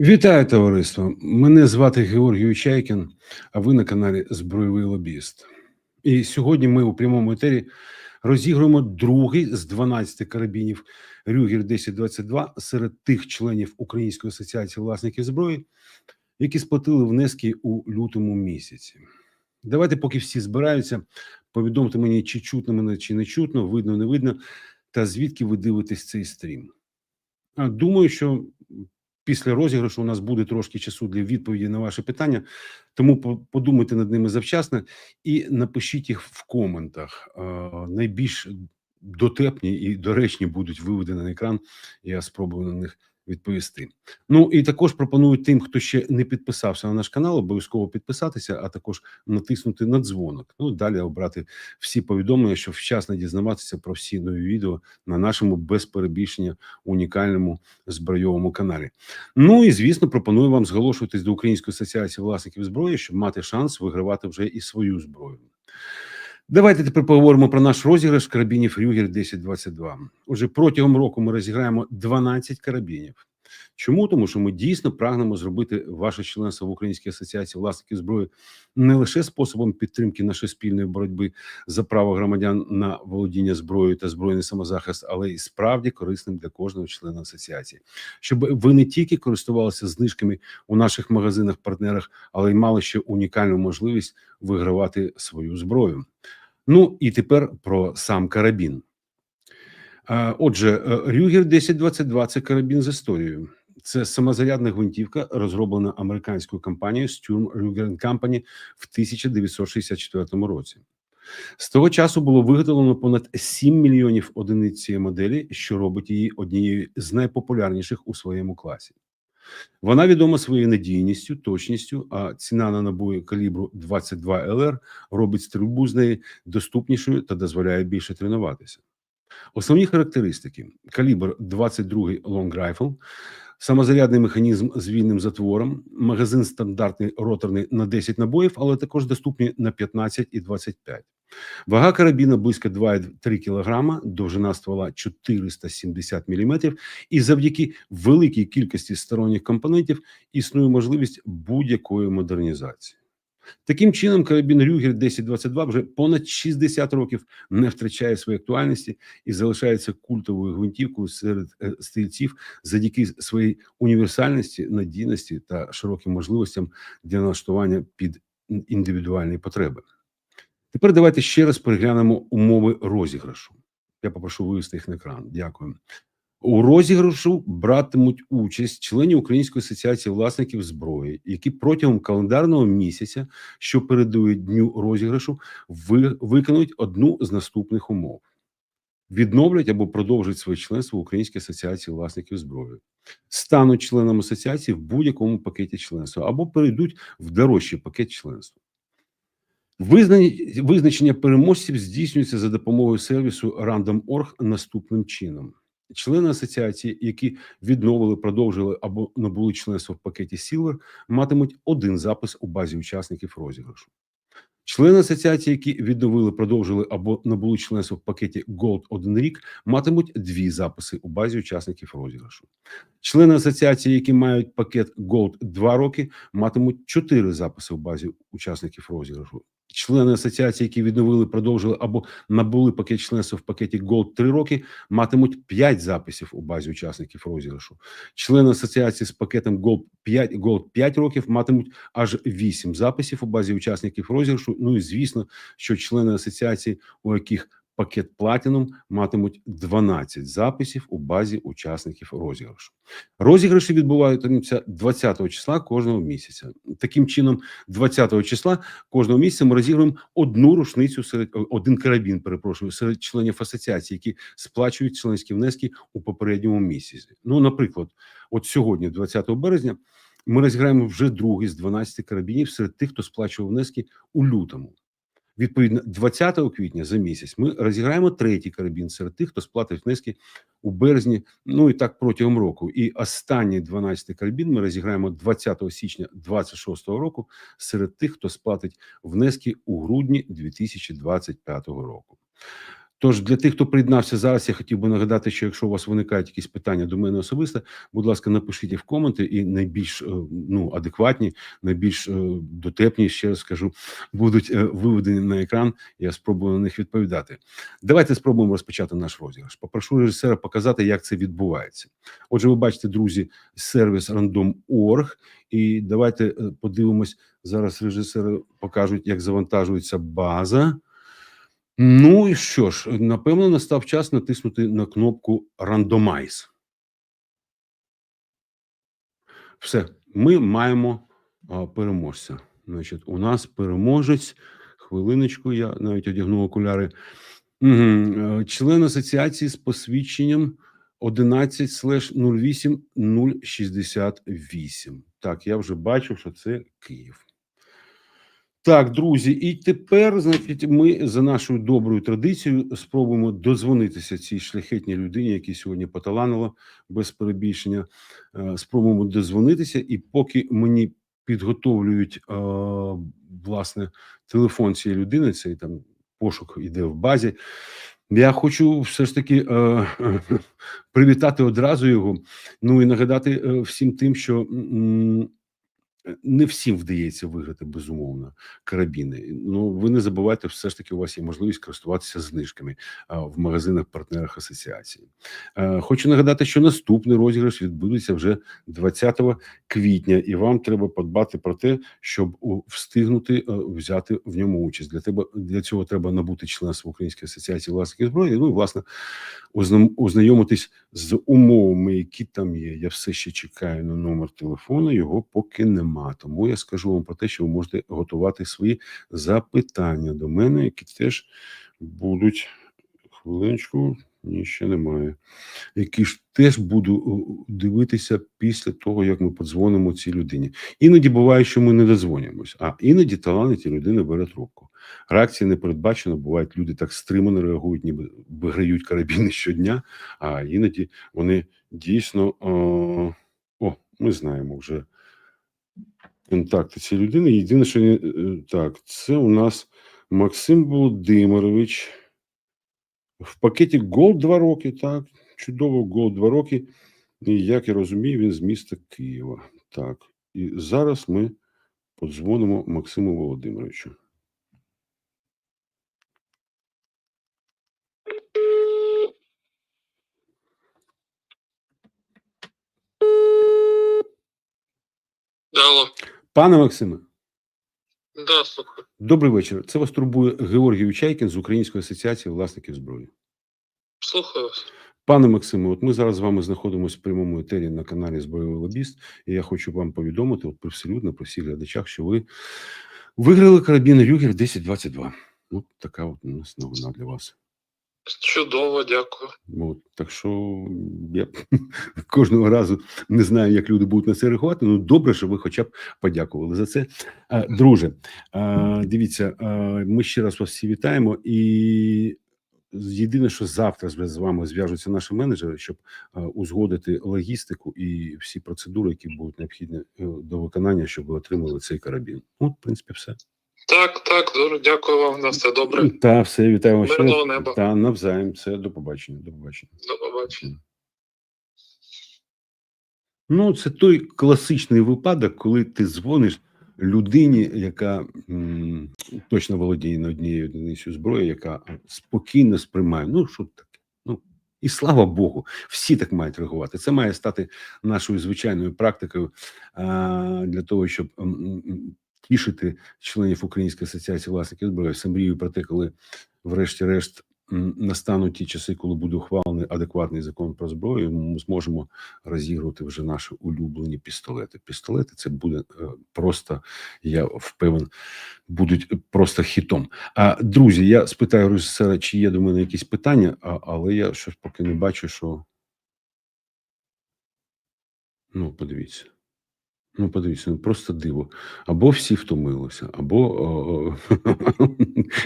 Вітаю товариство! Мене звати Георгій Чайкін, а ви на каналі Збройовий Лобіст. І сьогодні ми у прямому етері розігруємо другий з 12 карабінів Рюгер 1022 серед тих членів Української асоціації власників зброї, які сплатили внески у лютому місяці. Давайте, поки всі збираються, повідомте мені, чи чутно мене, чи не чутно, видно, не видно, та звідки ви дивитесь цей стрім. Думаю, що після розіграшу у нас буде трошки часу для відповіді на ваші питання, тому подумайте над ними завчасно і напишіть їх в коментах. Найбільш дотепні і доречні будуть виведені на екран. Я спробую на них відповісти. Ну і також пропоную тим, хто ще не підписався на наш канал, обов'язково підписатися, а також натиснути на дзвоник. Ну далі обрати всі повідомлення, щоб вчасно дізнаватися про всі нові відео на нашому без перебільшення унікальному збройовому каналі. Ну і звісно, пропоную вам зголошуватись до Української асоціації власників зброї, щоб мати шанс вигравати вже і свою зброю. Давайте тепер поговоримо про наш розіграш карабінів Рюгер 1022. Отже, протягом року ми розіграємо 12 карабінів. Чому? Тому що ми дійсно прагнемо зробити ваше членство в Українській асоціації власників зброї не лише способом підтримки нашої спільної боротьби за право громадян на володіння зброєю та збройний самозахист, але і справді корисним для кожного члена асоціації, щоб ви не тільки користувалися знижками у наших магазинах-партнерах, але й мали ще унікальну можливість вигравати свою зброю. Ну і тепер про сам карабін. Отже, е, Рюгер 1022 – це карабін з історією. Це самозарядна гвинтівка, розроблена американською компанією Sturm Ruger Company в 1964 році. З того часу було виготовлено понад 7 мільйонів одиниць цієї моделі, що робить її однією з найпопулярніших у своєму класі. Вона відома своєю надійністю, точністю, а ціна на набої калібру 22 ЛР робить стрільбу з неї доступнішою та дозволяє більше тренуватися. Основні характеристики: калібр 22 Long Rifle, самозарядний механізм з вільним затвором, магазин стандартний роторний на 10 набоїв, але також доступні на 15 і 25. Вага карабіна близько 2,3 кг, довжина ствола 470 мм, і завдяки великій кількості сторонніх компонентів існує можливість будь-якої модернізації. Таким чином, карабін Рюгер 1022 вже понад 60 років не втрачає своєї актуальності і залишається культовою гвинтівкою серед е, стрільців завдяки своїй універсальності, надійності та широким можливостям для налаштування під індивідуальні потреби. Тепер давайте ще раз переглянемо умови розіграшу. Я попрошу вивести їх на екран. Дякую. У розіграшу братимуть участь члені Української асоціації власників зброї, які протягом календарного місяця, що передує дню розіграшу, ви, виконують одну з наступних умов: відновлять або продовжать своє членство в Українській асоціації власників зброї, стануть членом асоціації в будь-якому пакеті членства або перейдуть в дорожчий пакет членства. Визначення переможців здійснюється за допомогою сервісу Random.org наступним чином. Члени асоціації, які відновили, продовжили або набули членство в пакеті Silver, матимуть один запис у базі учасників розіграшу. Члени асоціації, які відновили, продовжили або набули членство в пакеті Gold один рік, матимуть дві записи у базі учасників розіграшу. Члени асоціації, які мають пакет Gold 2 роки, матимуть чотири записи у базі учасників розіграшу. Члени асоціації, які відновили, продовжили або набули пакет членства в пакеті Gold 3 роки, матимуть 5 записів у базі учасників розіграшу. Члени асоціації з пакетом Gold 5, Gold 5 років матимуть аж 8 записів у базі учасників розіграшу. Ну і звісно, що члени асоціації, у яких пакет Platinum, матимуть 12 записів у базі учасників розіграшу. Розіграші відбуваються 20 числа кожного місяця. Таким чином, 20 числа кожного місяця ми розігруємо одну рушницю серед один карабін, перепрошую, серед членів асоціації, які сплачують членські внески у попередньому місяці. Ну, наприклад, от сьогодні, 20 березня, ми розіграємо вже другий з 12 карабінів серед тих, хто сплачував внески у лютому. Відповідно, 20 квітня за місяць ми розіграємо третій карабін серед тих, хто сплатить внески у березні, ну і так протягом року. І останній 12 карабін ми розіграємо 20 січня 26 року серед тих, хто сплатить внески у грудні 2025 року. Тож для тих, хто приєднався зараз, я хотів би нагадати, що якщо у вас виникають якісь питання до мене особисто, будь ласка, напишіть їх в коменти, і найбільш е, ну адекватні, найбільш е, дотепні, ще раз скажу, будуть е, виведені на екран. Я спробую на них відповідати. Давайте спробуємо розпочати наш розіграш. Попрошу режисера показати, як це відбувається. Отже, ви бачите, друзі, сервіс Random.org, і давайте подивимось зараз. Режисери покажуть, як завантажується база. Ну і що ж, напевно, настав час натиснути на кнопку Randomize. Все, ми маємо а, переможця. Значить, у нас переможець. Хвилиночку, я навіть одягну окуляри. Угу. Член асоціації з посвідченням 11 08 068. Так, я вже бачу, що це Київ. Так, друзі, і тепер, значить, ми за нашою доброю традицією спробуємо дозвонитися цій шляхетній людині, яка сьогодні поталанила без перебільшення. Е, Спробуємо дозвонитися, і поки мені підготовлюють е, власне телефон цієї людини, цей там пошук іде в базі. Я хочу все ж таки е, привітати одразу його. Ну і нагадати е, всім тим, що м, не всім вдається виграти безумовно карабіни. Ну ви не забувайте, все ж таки у вас є можливість користуватися знижками в магазинах партнерах асоціації. Хочу нагадати, що наступний розіграш відбудеться вже 20 квітня, і вам треба подбати про те, щоб встигнути е, взяти в ньому участь. Для тебе для цього треба набути членство Української асоціації власників зброї. Ну і власне ознайомитись з умовами, які там є. Я все ще чекаю на номер телефону. Його поки нема. Тому я скажу вам про те, що ви можете готувати свої запитання до мене, які теж будуть хвилиночку. Ні, ще немає. Які ж теж буду дивитися після того, як ми подзвонимо цій людині. Іноді буває, що ми не дозвонюємось, а іноді талановиті людина бере трубку. Реакції не передбачено. Бувають люди так стримано реагують, ніби виграють карабіни щодня, а іноді вони дійсно о, о ми знаємо вже контакти цієї людини. Єдине, що не- так, це у нас Максим Володимирович. В пакеті Gold 2 роки, так, чудово, Gold 2 роки. І як я розумію, він з міста Києва. Так, і зараз ми подзвонимо Максиму Володимировичу. Алло, Пане Максиме, да, слухай. добрий вечір. Це вас турбує Георгій Учайкін з Української асоціації власників зброї. Слухаю вас. Пане Максиме, от ми зараз з вами знаходимося в прямому етері на каналі Збройовий Лобіст, і я хочу вам повідомити, от привселюдно при всіх глядачах, що ви виграли карабін Рюгер 1022. От така от у нас новина для вас. Чудово, дякую. От, так що я кожного разу не знаю, як люди будуть на це реагувати. Ну добре, що ви хоча б подякували за це. Друже, дивіться, ми ще раз вас всі вітаємо. І єдине, що завтра з вами зв'яжуться наші менеджери, щоб узгодити логістику і всі процедури, які будуть необхідні е, до виконання, щоб ви отримали цей карабін. От, в принципі, все. Так, так, дуже дякую вам на все добре. Та все, вітаємо ще. Мирного неба. Та навзаєм. Все, до побачення. До побачення. До побачення. Ну, це той класичний випадок, коли ти дзвониш людині, яка м, точно володіє на однією одиницею зброї, яка спокійно сприймає. Ну, що таке? Ну, і слава Богу, всі так мають реагувати. Це має стати нашою звичайною практикою а, для того, щоб м, тішити членів Української асоціації власників зброї. Все мрію про те, коли, врешті-решт, настануть ті часи, коли буде ухвалений адекватний закон про зброю, ми зможемо розігрувати вже наші улюблені пістолети. Пістолети це буде е, просто, я впевнений, будуть просто хітом. А друзі, я спитаю режисера, чи є до мене якісь питання, але я щось поки не бачу, що. Ну, подивіться. Ну, подивіться, ну просто диво. Або всі втомилися, або о,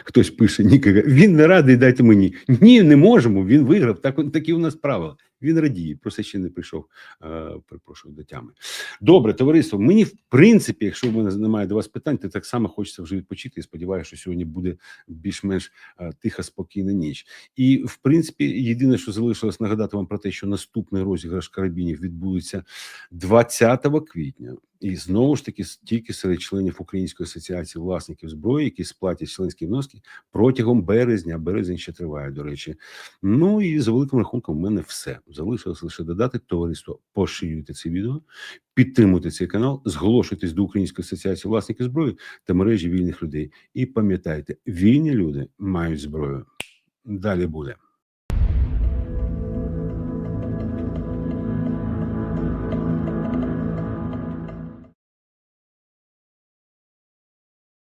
хтось пише, ні, він не радий, дайте мені. Ні, не можемо. Він виграв. Так, такі у нас правила. Він радіє, просто ще не прийшов. Е, перепрошую до тями. Добре, товариство. Мені в принципі, якщо в мене немає до вас питань, то так само хочеться вже відпочити. І сподіваюся, що сьогодні буде більш-менш е, тиха, спокійна ніч. І в принципі, єдине, що залишилось нагадати вам про те, що наступний розіграш карабінів відбудеться 20 квітня. І знову ж таки, тільки серед членів Української асоціації власників зброї, які сплатять членські вноски протягом березня. Березень ще триває, до речі. Ну і за великим рахунком, в мене все залишилось лише додати товариство. Поширюйте це відео, підтримуйте цей канал, зголошуйтесь до Української асоціації власників зброї та мережі вільних людей. І пам'ятайте, вільні люди мають зброю. Далі буде.